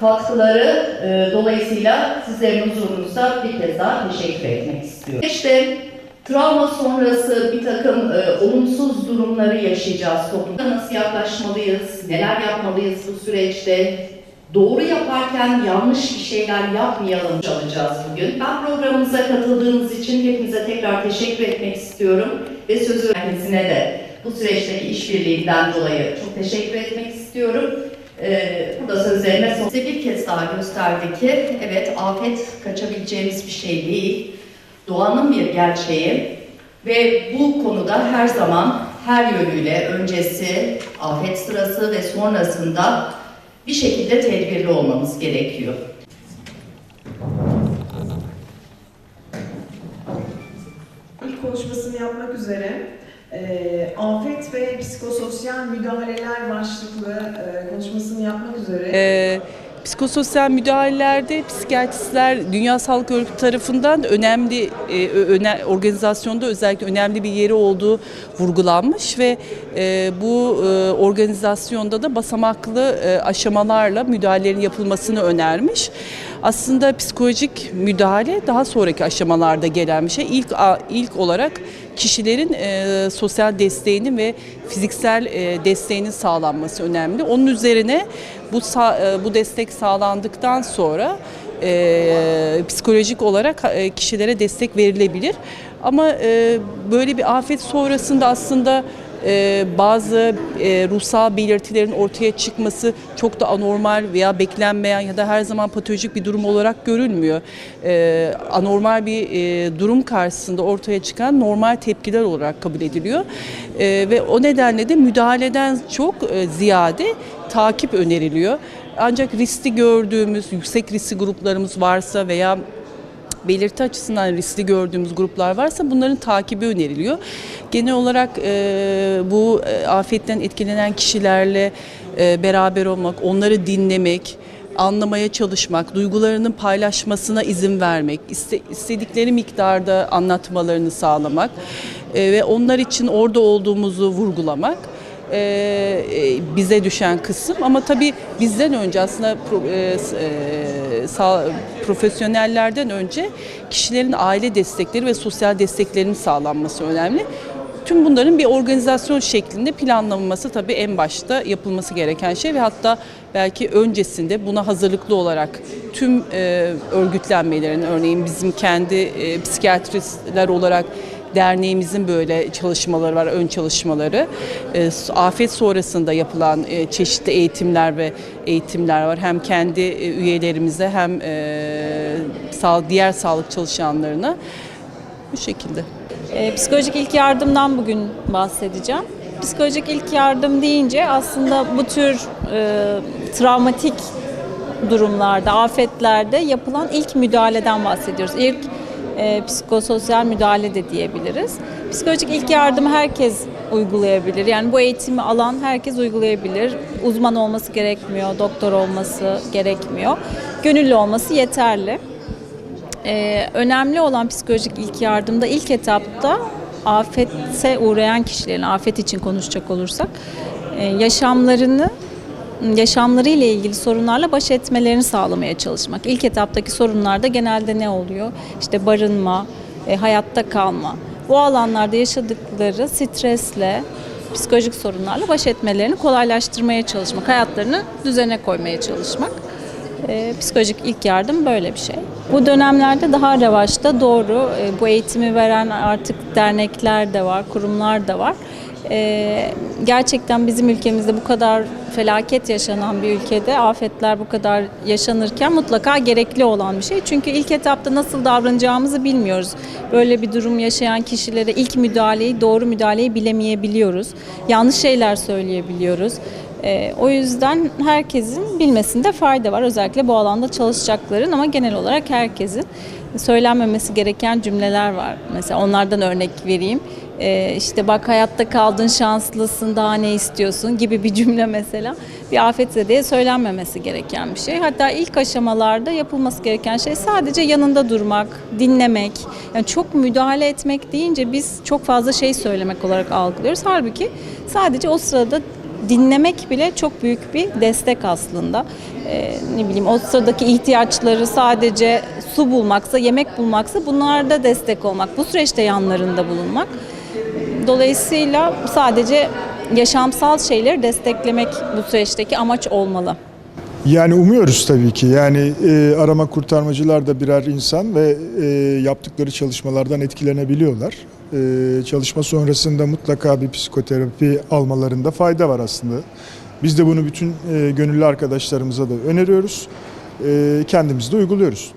katkıları e, dolayısıyla sizlerin huzurunuzda bir kez daha teşekkür etmek istiyorum. İşte travma sonrası bir takım e, olumsuz durumları yaşayacağız toplumda. Nasıl yaklaşmalıyız, neler yapmalıyız bu süreçte, doğru yaparken yanlış bir şeyler yapmayalım çalacağız bugün. Ben programımıza katıldığınız için hepinize tekrar teşekkür etmek istiyorum ve sözü herkesine de bu süreçteki işbirliğinden dolayı çok teşekkür etmek istiyorum. Ee, burada sözlerime son. Size bir kez daha gösterdi ki evet afet kaçabileceğimiz bir şey değil. Doğanın bir gerçeği ve bu konuda her zaman her yönüyle öncesi, afet sırası ve sonrasında bir şekilde tedbirli olmamız gerekiyor. İlk konuşmasını yapmak üzere e, afet ve psikososyal müdahaleler başlıklı e, konuşmasını yapmak üzere Ee, psikososyal müdahalelerde psikiyatristler Dünya Sağlık Örgütü tarafından önemli e, öne, organizasyonda özellikle önemli bir yeri olduğu vurgulanmış ve e, bu e, organizasyonda da basamaklı e, aşamalarla müdahalelerin yapılmasını önermiş. Aslında psikolojik müdahale daha sonraki aşamalarda gelen bir şey. İlk ilk olarak kişilerin e, sosyal desteğinin ve fiziksel e, desteğinin sağlanması önemli. Onun üzerine bu e, bu destek sağlandıktan sonra e, psikolojik olarak e, kişilere destek verilebilir. Ama e, böyle bir afet sonrasında aslında e, bazı e, ruhsal belirtilerin ortaya çıkması çok da anormal veya beklenmeyen ya da her zaman patolojik bir durum olarak görülmüyor. E, anormal bir e, durum karşısında ortaya çıkan normal tepkiler olarak kabul ediliyor. E, ve o nedenle de müdahaleden çok e, ziyade takip öneriliyor. Ancak riskli gördüğümüz yüksek riskli gruplarımız varsa veya belirti açısından riskli gördüğümüz gruplar varsa bunların takibi öneriliyor. Genel olarak e, bu e, afetten etkilenen kişilerle e, beraber olmak, onları dinlemek, anlamaya çalışmak, duygularının paylaşmasına izin vermek, iste, istedikleri miktarda anlatmalarını sağlamak e, ve onlar için orada olduğumuzu vurgulamak e, e, bize düşen kısım ama tabii bizden önce aslında pro, e, e, sağ- profesyonellerden önce kişilerin aile destekleri ve sosyal desteklerinin sağlanması önemli. Tüm bunların bir organizasyon şeklinde planlanması tabii en başta yapılması gereken şey ve hatta belki öncesinde buna hazırlıklı olarak tüm e, örgütlenmelerin örneğin bizim kendi e, psikiyatristler olarak derneğimizin böyle çalışmaları var, ön çalışmaları. E, afet sonrasında yapılan e, çeşitli eğitimler ve eğitimler var. Hem kendi e, üyelerimize hem e, diğer sağlık çalışanlarına bu şekilde. E, psikolojik ilk yardımdan bugün bahsedeceğim. Psikolojik ilk yardım deyince aslında bu tür e, travmatik durumlarda, afetlerde yapılan ilk müdahaleden bahsediyoruz. İlk e, psikososyal müdahale de diyebiliriz. Psikolojik ilk yardımı herkes uygulayabilir. Yani bu eğitimi alan herkes uygulayabilir. Uzman olması gerekmiyor, doktor olması gerekmiyor. Gönüllü olması yeterli. Ee, önemli olan psikolojik ilk yardımda ilk etapta afete uğrayan kişilerin, afet için konuşacak olursak, e, yaşamlarını yaşamları ile ilgili sorunlarla baş etmelerini sağlamaya çalışmak. İlk etaptaki sorunlarda genelde ne oluyor? İşte barınma, e, hayatta kalma. Bu alanlarda yaşadıkları stresle, psikolojik sorunlarla baş etmelerini kolaylaştırmaya çalışmak, hayatlarını düzene koymaya çalışmak. E, psikolojik ilk yardım böyle bir şey. Bu dönemlerde daha revaçta doğru e, bu eğitimi veren artık dernekler de var, kurumlar da var. E, gerçekten bizim ülkemizde bu kadar felaket yaşanan bir ülkede afetler bu kadar yaşanırken mutlaka gerekli olan bir şey. Çünkü ilk etapta nasıl davranacağımızı bilmiyoruz. Böyle bir durum yaşayan kişilere ilk müdahaleyi, doğru müdahaleyi bilemeyebiliyoruz. Yanlış şeyler söyleyebiliyoruz. Ee, o yüzden herkesin bilmesinde fayda var. Özellikle bu alanda çalışacakların ama genel olarak herkesin söylenmemesi gereken cümleler var. Mesela onlardan örnek vereyim. Ee, işte bak hayatta kaldın şanslısın daha ne istiyorsun gibi bir cümle mesela bir afetzedeye söylenmemesi gereken bir şey. Hatta ilk aşamalarda yapılması gereken şey sadece yanında durmak, dinlemek. Yani çok müdahale etmek deyince biz çok fazla şey söylemek olarak algılıyoruz. Halbuki sadece o sırada dinlemek bile çok büyük bir destek aslında. e, ne bileyim o sıradaki ihtiyaçları sadece su bulmaksa, yemek bulmaksa bunlarda destek olmak, bu süreçte yanlarında bulunmak. Dolayısıyla sadece yaşamsal şeyleri desteklemek bu süreçteki amaç olmalı. Yani umuyoruz tabii ki. Yani e, arama kurtarmacılar da birer insan ve e, yaptıkları çalışmalardan etkilenebiliyorlar. E, çalışma sonrasında mutlaka bir psikoterapi almalarında fayda var aslında. Biz de bunu bütün e, gönüllü arkadaşlarımıza da öneriyoruz. E, kendimiz de uyguluyoruz.